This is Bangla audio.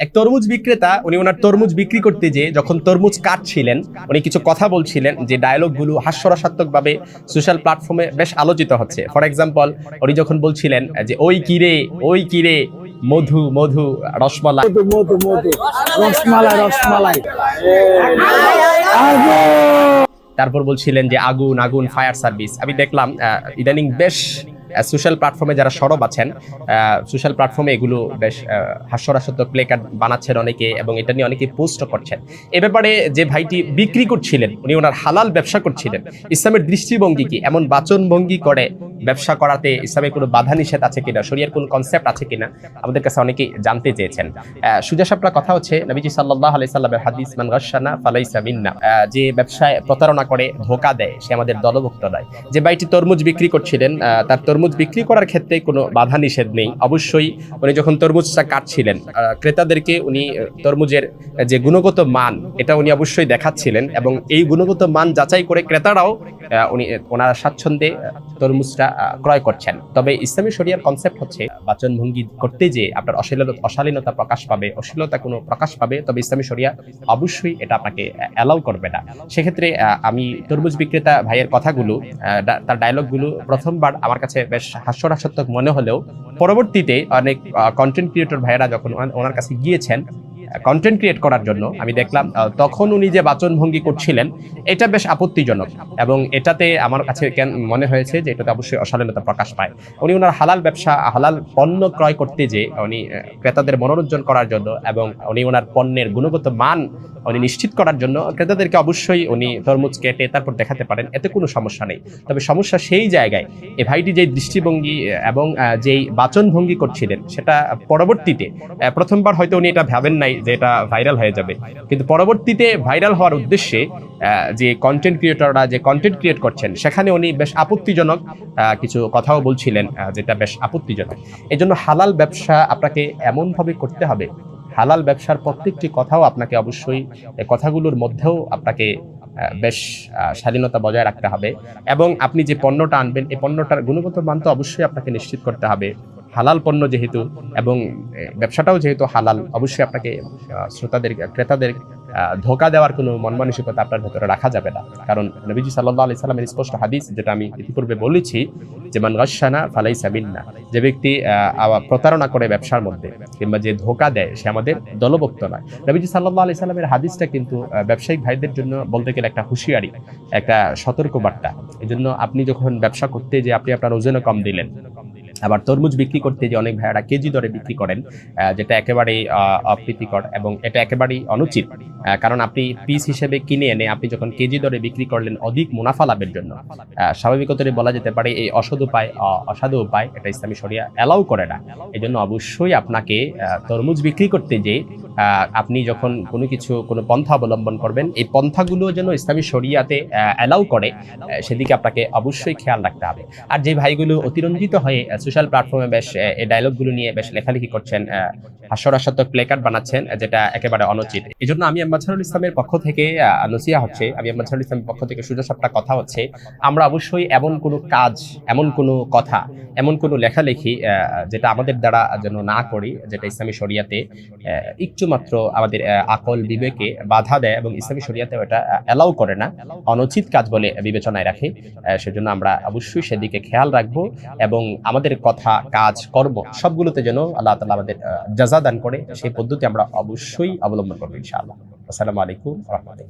এক তরমুজ বিক্রেতা উনি ওনার তরমুজ বিক্রি করতে যে যখন তরমুজ কাটছিলেন উনি কিছু কথা বলছিলেন যে ডায়লগগুলো হাস্যরসাত্মকভাবে সোশ্যাল প্ল্যাটফর্মে বেশ আলোচিত হচ্ছে। ফর এক্সাম্পল উনি যখন বলছিলেন যে ওই কিরে ওই কিরে মধু মধু রসমালাই। মধু মধু মধু রসমালাই রসমালাই। তারপর বলছিলেন যে আগুন আগুন ফায়ার সার্ভিস আমি দেখলাম আহ, ইদানিং বেশ সোশ্যাল প্ল্যাটফর্মে যারা সরব আছেন সোশ্যাল প্ল্যাটফর্মে এগুলো বেশ আহ, হাস্যরাসত্ব প্লে কার্ড বানাচ্ছেন অনেকে এবং এটা নিয়ে অনেকে পোস্ট করছেন। এ ব্যাপারে যে ভাইটি বিক্রি করছিলেন উনি ওনার হালাল ব্যবসা করছিলেন ইসলামের দৃষ্টিভঙ্গি কি? এমন বাচনভঙ্গি করে ব্যবসা করাতে ইসলামের কোনো বাধা নিষেধ আছে কিনা? শরিয়ার কোনো কনসেপ্ট আছে কিনা? আমাদের কাছে অনেকেই জানতে চেয়েছেন। সুজা সাপড়া কথা হচ্ছে নবীজি সাল্লাহ আলাই সাল্লামের হাদিস মান গাশানা ফালাইসা মিন্না। যে ব্যবসায় প্রতারণা করে ধোকা দেয় সে আমাদের দলভুক্ত নয়। যে ভাইটি তরমুজ বিক্রি করছিলেন তার তরমুজ বিক্রি করার ক্ষেত্রে কোনো বাধা নিষেধ নেই। অবশ্যই উনি যখন তরমুজটা কাটছিলেন ক্রেতাদেরকে উনি তরমুজের যে গুণগত মান, এটা উনি অবশ্যই দেখাচ্ছিলেন এবং এই গুণগত মান যাচাই করে ক্রেতারাও উনি, ওনার স্বাচ্ছন্দ্যে তরমুজটা ক্রয় করছেন। তবে ইসলামী শরিয়ার কনসেপ্ট হচ্ছে বাচন ভঙ্গি করতে যে আপনার অশ্লীলতা অশালীনতা প্রকাশ পাবে, অশ্লীলতা কোনো প্রকাশ পাবে, তবে ইসলামী শরিয়া অবশ্যই এটা আপনাকে অ্যালাউ করবে না। সেক্ষেত্রে আমি তরমুজ বিক্রেতা ভাইয়ের কথাগুলো তার ডায়লগগুলো প্রথমবার আমার কাছে বেশ হাস্যরাসাত্মক মনে হলেও পরবর্তীতে অনেক কন্টেন্ট ক্রিয়েটর ভাইয়েরা যখন ওনার- কাছে গিয়েছেন কন্টেন্ট ক্রিয়েট করার জন্য, আমি দেখলাম তখন উনি যে বাচনভঙ্গি করছিলেন, এটা বেশ আপত্তিজনক এবং এটাতে আমার কাছে কেন মনে হয়েছে যে এটাতে অবশ্যই অশালীনতা প্রকাশ পায়। উনি ওনার হালাল ব্যবসা, হালাল পণ্য ক্রয় করতে যে উনি ক্রেতাদের মনোরঞ্জন করার জন্য এবং উনি ওনার পণ্যের গুণগত মান উনি নিশ্চিত করার জন্য ক্রেতাদেরকে অবশ্যই উনি তরমুজ কেটে তারপর দেখাতে পারেন, এতে কোনো সমস্যা নেই। তবে সমস্যা সেই জায়গায় এই ভাইটি যেই দৃষ্টিভঙ্গি এবং যেই বাচনভঙ্গি করছিলেন, সেটা পরবর্তীতে প্রথমবার হয়তো উনি এটা ভাবেন নাই যে এটা ভাইরাল হয়ে যাবে। কিন্তু পরবর্তীতে ভাইরাল হওয়ার উদ্দেশ্যে যে কন্টেন্ট ক্রিয়েটররা যে কন্টেন্ট ক্রিয়েট করছেন, সেখানে উনি বেশ আপত্তিজনক কিছু কথাও বলছিলেন যেটা বেশ আপত্তিজনক। এই জন্য হালাল ব্যবসা আপনাকে এমনভাবে করতে হবে হালাল ব্যবসার প্রত্যেকটি কথাও আপনাকে অবশ্যই কথাগুলোর মধ্যেও আপনাকে বেশ স্বাধীনতা বজায় রাখতে হবে। এবং আপনি যে পণ্যটা আনবেন, এই পণ্যটার গুণগত মান তো অবশ্যই আপনাকে নিশ্চিত করতে হবে। হালাল পণ্য যেহেতু এবং ব্যবসাটাও যেহেতু হালাল, অবশ্যই আপনাকে শ্রোতাদের, ক্রেতাদের ধোকা দেওয়ার কোনো মন মানসিকতা আপনার ভেতরে রাখা যাবে না। কারণ নবীজি সাল্লাহ আলি সাল্লামের স্পষ্ট হাদিস, যেটা আমি ইতিপূর্বে বলেছি, যে মান গাসানা ফালাই সাবিন্না যে ব্যক্তি প্রতারণা করে ব্যবসার মধ্যে, কিংবা যে ধোকা দেয়, সে আমাদের দলভুক্ত নয়। নবীজি সাল্লাহ আলি সাল্লামের হাদিসটা কিন্তু ব্যবসায়িক ভাইদের জন্য বলতে গেলে একটা হুঁশিয়ারি, একটা সতর্ক বার্তা এই জন্য আপনি যখন ব্যবসা করতে যে আপনি আপনার ওজনও কম দিলেন আবার তরমুজ বিক্রি করতে যে অনেক ভাইয়ারা কেজি দরে বিক্রি করেন যেটা একেবারেই অপ্রীতিকর এবং এটা একেবারেই অনুচিত। কারণ আপনি পিস হিসেবে কিনে এনে আপনি যখন কেজি দরে বিক্রি করলেন অধিক মুনাফা লাভের জন্য আহ, স্বাভাবিকতই বলা যেতে পারে এই অসৎ উপায় অসাধু উপায় এটা ইসলামী শরিয়া অ্যালাউ করে না। এই জন্য অবশ্যই আপনাকে তরমুজ বিক্রি করতে যে আপনি যখন কোনো কিছু কোনো পন্থা অবলম্বন করবেন এই পন্থাগুলো যেন ইসলামী শরিয়াতে অ্যালাউ করে সেদিকে আপনাকে অবশ্যই খেয়াল রাখতে হবে। আর যে ভাইগুলো অতিরঞ্জিত হয়ে সোশ্যাল প্ল্যাটফর্মে বেশ এই ডায়লগগুলো নিয়ে বেশ লেখালেখি করছেন হাস্যরাসাত্মক বানাচ্ছেন, যেটা একেবারে অনুচিত। এই জন্য আমি ইসলামের পক্ষ থেকে নসিয়া হচ্ছে, আমি ইসলামের পক্ষ থেকে কথা হচ্ছে, আমরা অবশ্যই এমন কোনো কাজ, এমন কোনো কথা, এমন কোনো লেখালেখি যেটা আমাদের দ্বারা যেন না করি, যেটা ইসলামী শরিয়াতে আমাদের আকল বিবেকে বাধা দেয় এবং ইসলামী শরিয়াতে ওটা অ্যালাউ করে না, অনুচিত কাজ বলে বিবেচনায় রাখে সেজন্য আমরা অবশ্যই সেদিকে খেয়াল রাখব এবং আমাদের কথা, কাজ, কর্ম, সবগুলোতে যেন আল্লাহ তালা আমাদের দান করে সেই পদ্ধতি আমরা অবশ্যই অবলম্বন করব ইনশাআল্লাহ। আসসালামু আলাইকুম রহমতুল্লাহ।